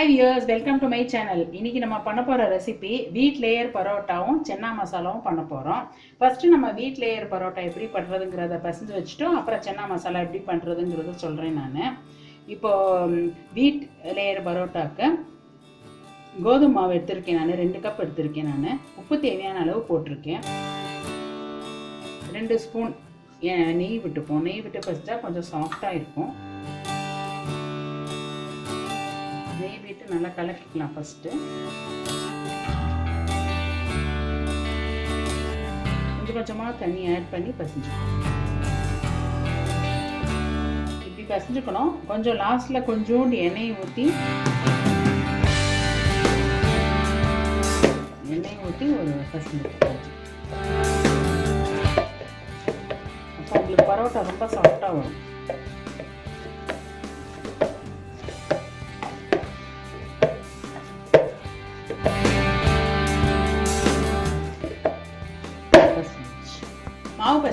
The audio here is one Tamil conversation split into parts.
Hi viewers welcome to my channel இன்னைக்கு நம்ம பண்ண போகிற ரெசிபி வீட் லேயர் பரோட்டாவும் சென்னா மசாலாவும் பண்ண போகிறோம் ஃபஸ்ட்டு நம்ம வீட் லேயர் பரோட்டா எப்படி பண்ணுறதுங்கிறத பசஞ்சு வச்சுட்டோம். அப்புறம் சென்னா மசாலா எப்படி பண்ணுறதுங்கிறத சொல்கிறேன் நான். இப்போது வீட் லேயர் பரோட்டாவுக்கு கோதுமை மாவு எடுத்திருக்கேன் நான். ரெண்டு கப் எடுத்திருக்கேன் நான். உப்பு தேவையான அளவு போட்டிருக்கேன். ரெண்டு ஸ்பூன் நெய் விட்டுப்போம். நெய் விட்டு பசிச்சா கொஞ்சம் சாஃப்டாக இருக்கும். நெய் விட்டு நல்லா கலக்கிக்கலாம் ஃபஸ்ட்டு கொஞ்சம் கொஞ்சமாக தண்ணி ஆட் பண்ணி பசிஞ்சுக்கணும். இப்படி பசிஞ்சுக்கணும். கொஞ்சம் லாஸ்ட்டில் கொஞ்சோண்டு எண்ணெயை ஊற்றி எண்ணெயை ஊற்றி ஒரு பசிஞ்சுக்கணும் அப்போ உங்களுக்கு பரோட்டா ரொம்ப சாஃப்டாக வரும்.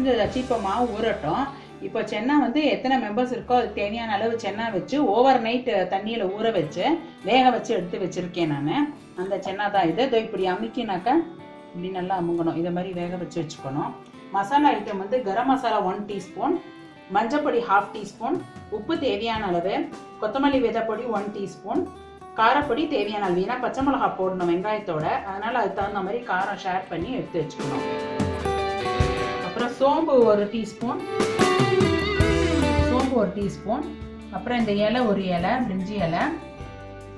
பர்சன்டேஜ் பசஞ்சதாச்சு இப்போ மாவு ஊறட்டும். இப்போ சென்னா வந்து எத்தனை மெம்பர்ஸ் இருக்கோ அதுக்கு தேவையான அளவு சென்னா வச்சு ஓவர் நைட் தண்ணியில் ஊற வச்சு வேக வச்சு எடுத்து வச்சுருக்கேன் நான். அந்த சென்னா தான் இது. இதோ இப்படி அமுக்கினாக்கா இப்படி நல்லா அமுங்கணும். இதை மாதிரி வேக வச்சு வச்சுக்கணும். மசாலா ஐட்டம் வந்து கரம் மசாலா ஒன் டீஸ்பூன் மஞ்சப்பொடி ஹாஃப் டீஸ்பூன் உப்பு தேவையான அளவு கொத்தமல்லி விதைப்பொடி ஒன் டீஸ்பூன் காரப்பொடி தேவையான அளவு. ஏன்னா பச்சை மிளகா போடணும் வெங்காயத்தோட. அதனால் அதுக்கு தகுந்த மாதிரி காரம் ஷேர் பண்ணி எடுத்து வச்சுக்கணும். சோம்பு ஒரு டீஸ்பூன். சோம்பு ஒரு டீஸ்பூன். அப்புறம் இந்த இலை ஒரு இலை பிரிஞ்சி இலை.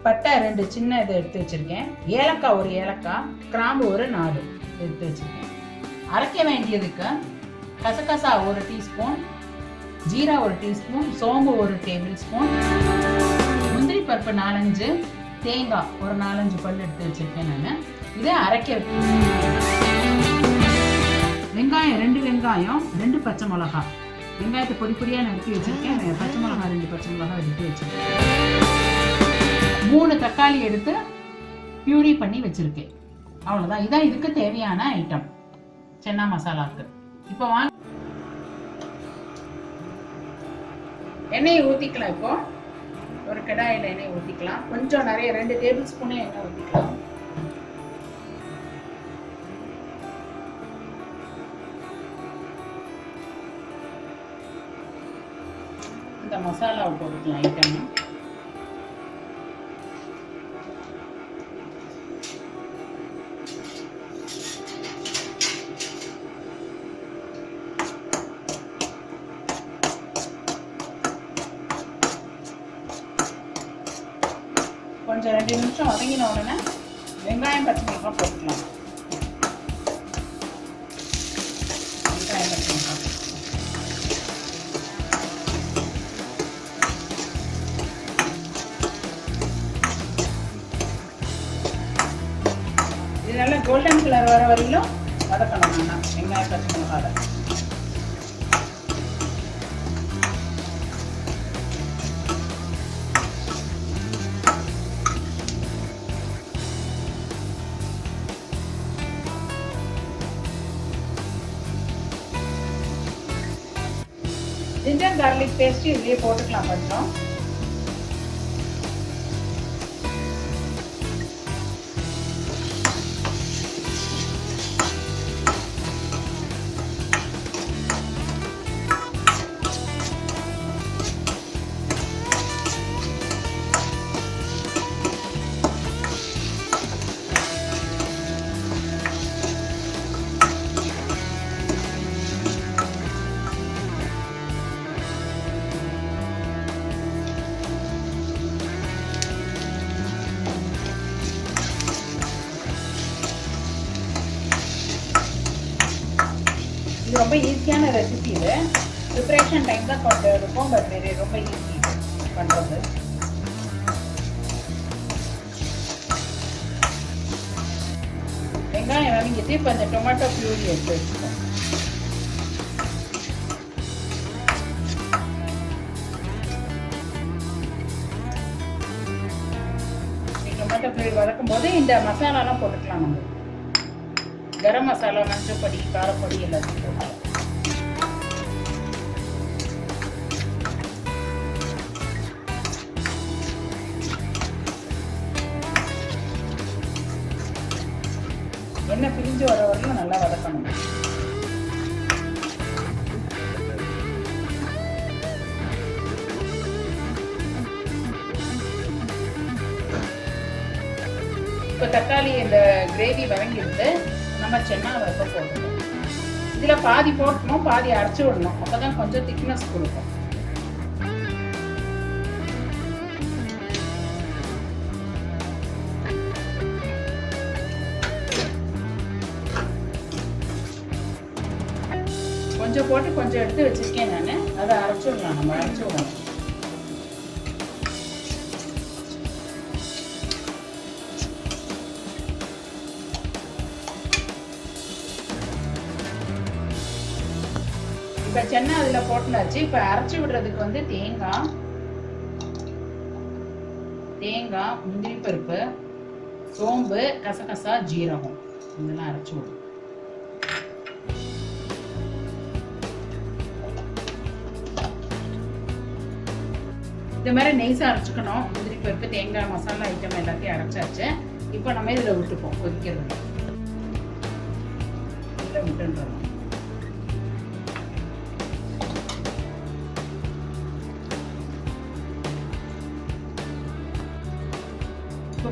பட்டை ரெண்டு சின்ன இதை எடுத்து வச்சுருக்கேன். ஏலக்காய் ஒரு ஏலக்காய் கிராம்பு ஒரு நாலு எடுத்து வச்சுருக்கேன். அரைக்க வேண்டியதுக்கு கசகசா ஒரு டீஸ்பூன் ஜீரா ஒரு டீஸ்பூன் சோம்பு ஒரு டேபிள் ஸ்பூன் முந்திரி பருப்பு நாலஞ்சு தேங்காய் ஒரு நாலஞ்சு பல் எடுத்து வச்சுருக்கேன் நான். இதை அரைக்க வெங்காயம் ரெண்டு வெங்காயம் ரெண்டு பச்சை மிளகாய் வெங்காயத்தை பொடி பொடியாக நறுக்கி வச்சிருக்கேன். பச்சை மிளகாய் ரெண்டு பச்சை மிளகாய் எடுத்து வச்சுருக்கேன். மூணு தக்காளி எடுத்து பியூரி பண்ணி வச்சிருக்கேன். அவ்வளோதான் இதான் இதுக்கு தேவையான ஐட்டம் சென்னா மசாலாவுக்கு. இப்போ வாங்க. எண்ணெயை ஊற்றிக்கலாம் இப்போ. ஒரு கடாயில் எண்ணெய் ஊற்றிக்கலாம் கொஞ்சம் நிறைய ரெண்டு டேபிள் ஸ்பூனே எண்ணெய் ஊற்றிக்கலாம் இந்த மசாலாவை போட்டுக்கலாம் ஐட்டம் கார்லிக் பேஸ்ட் இதுலேயே போட்டுக்கலாம் கொஞ்சம். ரொம்ப ஈஸியான ரெசிபி இது. ப்ரிப்பரேஷன் டைம் தான் கொஞ்சம் இருக்கும் பட் வெரி ரொம்ப ஈஸி பண்ணுறது வெங்காயம் வதங்கிட்டு இப்போ இந்த டொமேட்டோ பியூரி எடுத்து வச்சுக்கோம் டொமேட்டோ பியூரி வதக்கும் போது இந்த மசாலாலாம் போட்டுக்கலாம் நம்ம. கரம் மசாலா மஞ்சள் பொடி காரப்பொடி எல்லாத்தையும் போட்டுக்கலாம் எண்ணெய் பிரிஞ்சு வர வரையும் நல்லா வதக்கணும். இப்போ தக்காளி இந்த கிரேவி வதங்கிடுது. நம்ம சென்னா வெப்ப போட்டுக்கணும் இதில் பாதி போட்டணும் பாதி அரைச்சி விடணும். அப்போ தான் கொஞ்சம் திக்னஸ் கொடுக்கும். கொஞ்சம் போட்டு கொஞ்சம் எடுத்து வச்சிருக்கேன் நான். அதை அரைச்சி விடலாம். நம்ம அரைச்சி விடணும் இப்போ சென்னை அதில் போட்டுனாச்சு. இப்போ அரைச்சி விடுறதுக்கு வந்து தேங்காய் தேங்காய் முந்திரி பருப்பு சோம்பு கசகசா ஜீரகம். இதெல்லாம் அரைச்சி விடும் இந்த மாதிரி நெய்ஸாக அரைச்சிக்கணும். முந்திரி பருப்பு தேங்காய் மசாலா ஐட்டம் எல்லாத்தையும் அரைச்சாச்சு. இப்போ நம்ம இதில் விட்டுப்போம். கொதிக்கிறது இதில் விட்டுன்றோம்.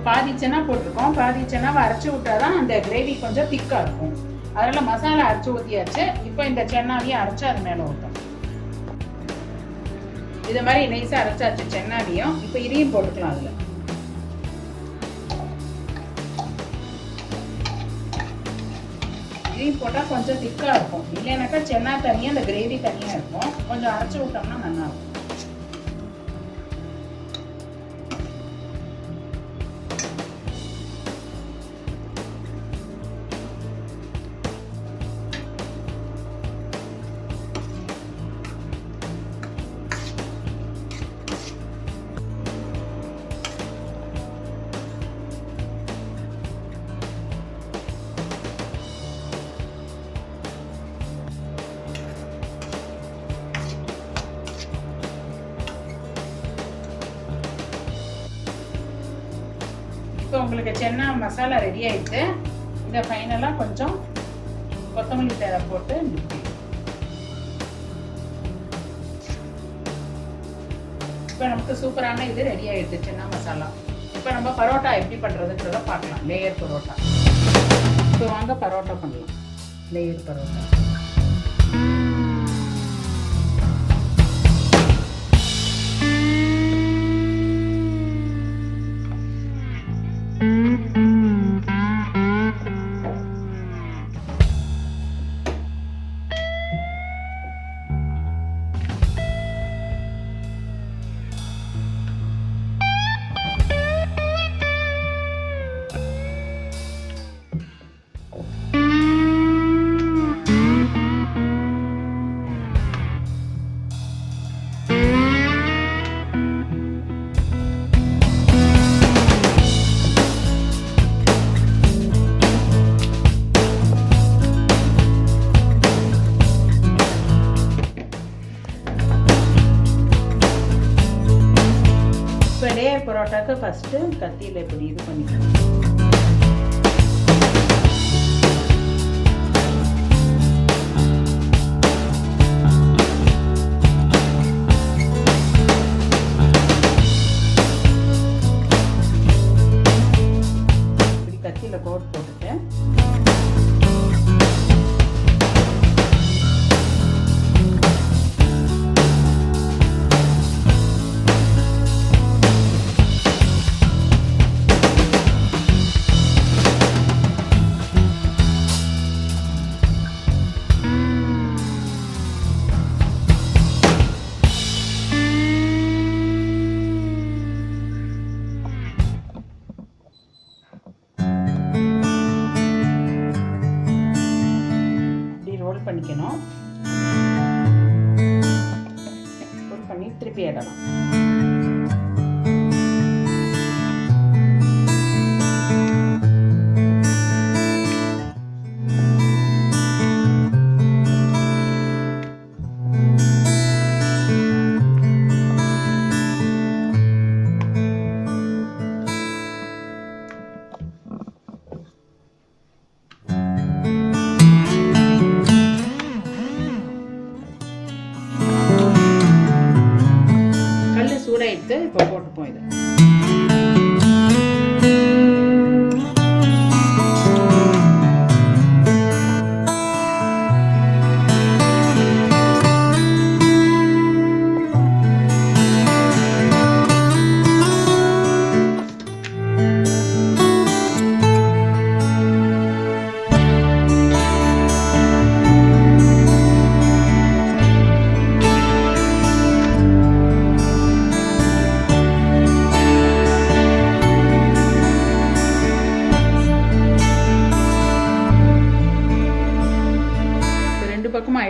பாதி சென்னா போட்டிருக்கோம் பாதி சென்னாவை அரைச்சி விட்டாதான் அந்த கிரேவி கொஞ்சம் திக்காக இருக்கும். அதனால் மசாலா அரைச்சி ஊற்றியாச்சு இப்போ இந்த சென்னாவையும் அரைச்சி அது மேலே ஊற்றும் இது மாதிரி நைஸாக அரைச்சாச்சு சென்னாவையும். இப்போ இதையும் போட்டுக்கலாம் அதில். இதையும் போட்டால் கொஞ்சம் திக்காக இருக்கும். இல்லைனாக்கா சென்னா தனியாக அந்த கிரேவி தனியாக இருக்கும். கொஞ்சம் அரைச்சி விட்டோம்னா நல்லா உங்களுக்கு சென்னா மசாலா ரெடி ஆயிடுச்சு இதை ஃபைனலாக கொஞ்சம் கொத்தமல்லி தேவை போட்டு இப்போ நமக்கு சூப்பரான இது ரெடி ஆயிடுச்சு சென்னா மசாலா. இப்போ நம்ம பரோட்டா எப்படி பண்ணுறதுன்றத பார்க்கலாம். லேயர் பரோட்டா. இப்போ வாங்க பரோட்டா பண்ணலாம். லேயர் பரோட்டா. ஃபஸ்ட்டு கத்தியில் இப்படி இது பண்ணிக்கலாம். ரோல் பண்ணி திருப்பி இடலாம்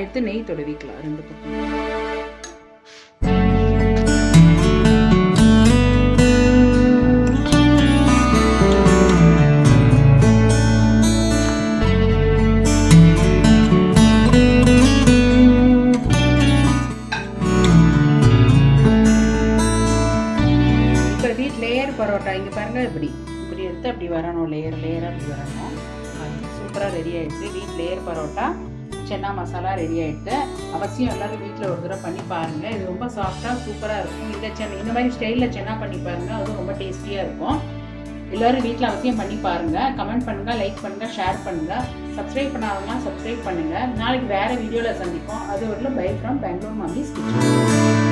ரெண்டு எடுத்து நெய் தொடவிக்கலாம் ரெண்டு பக்கம். இப்போ வீட் லேயர் பரோட்டா இங்கே பாருங்க இப்படி. இப்படி எடுத்து அப்படி வரணும் லேயர் லேயராக அப்படி வரணும். சூப்பராக ரெடி ஆயிடுச்சு. Wheat layer parotta chana masala ready ஆகிட்டு அவசியம் எல்லாரும் வீட்டில் ஒரு தடவை பண்ணி பாருங்கள் இது ரொம்ப சாஃப்டாக சூப்பராக இருக்கும். இந்த சென்னை இந்த மாதிரி ஸ்டைலில் சென்னா பண்ணி பாருங்கள் அதுவும் ரொம்ப டேஸ்டியாக இருக்கும். எல்லாரும் வீட்டில் அவசியம் பண்ணி பாருங்கள் கமெண்ட் பண்ணுங்க லைக் பண்ணுங்க ஷேர் பண்ணுங்கள் சப்ஸ்கிரைப் பண்ணாதவங்க சப்ஸ்கிரைப் பண்ணுங்கள் நாளைக்கு வேறு வீடியோவில் சந்திப்போம். அது வரலும் bye from Bengaluru mummy's kitchen